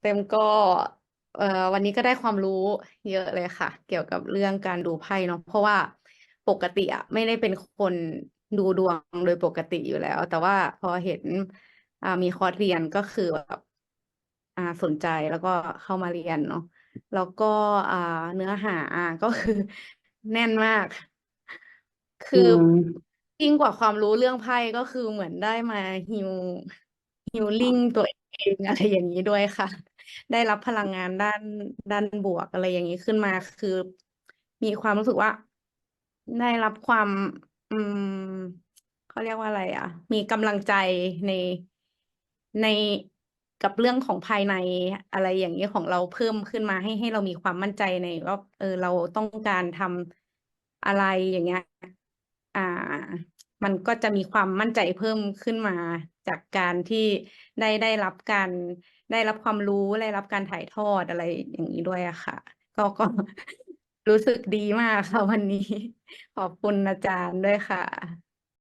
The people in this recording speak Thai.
เต็มก็เอ่อวันนี้ก็ได้ความรู้เยอะเลยค่ะ เกี่ยวกับเรื่องการดูไพ่เนาะเพราะว่าปกติอะไม่ได้เป็นคนดูดวงโดยปกติอยู่แล้ว แต่ว่าพอเห็นอ่ามีคอร์สเรียนก็คือแบบอ่าสนใจแล้วก็เข้ามาเรียนเนาะแล้วก็อ่าเนื้อหาก็คือแน่นมาก คือือมยิ่งกว่าความรู้เรื่องไพ่ก็คือเหมือนได้มาฮิว ฮิลลิ่งตัวเองอะไรอย่างนี้ด้วยค่ะ ได้รับพลังงานด้านด้านบวกอะไรอย่างนี้ขึ้นมาคือ มีความรู้สึกว่า ได้รับความ อืมเขาเรียกว่าอะไร อะ มีกำลังใจในในกับเรื่องของภายในอะไรอย่างนี้ของเราเพิ่มขึ้นมาให้ให้เรามีความมั่นใจในว่าเออเราต้องการทำอะไรอย่างเงี้ย อ่า มันก็จะมีความมั่นใจเพิ่มขึ้นมาจากการที่ได้ได้รับการได้รับความรู้ได้รับการถ่ายทอดอะไรอย่างนี้ด้วยอะค่ะ ก็ก็รู้สึกดีมากค่ะวันนี้ ขอบคุณอาจารย์ด้วยค่ะ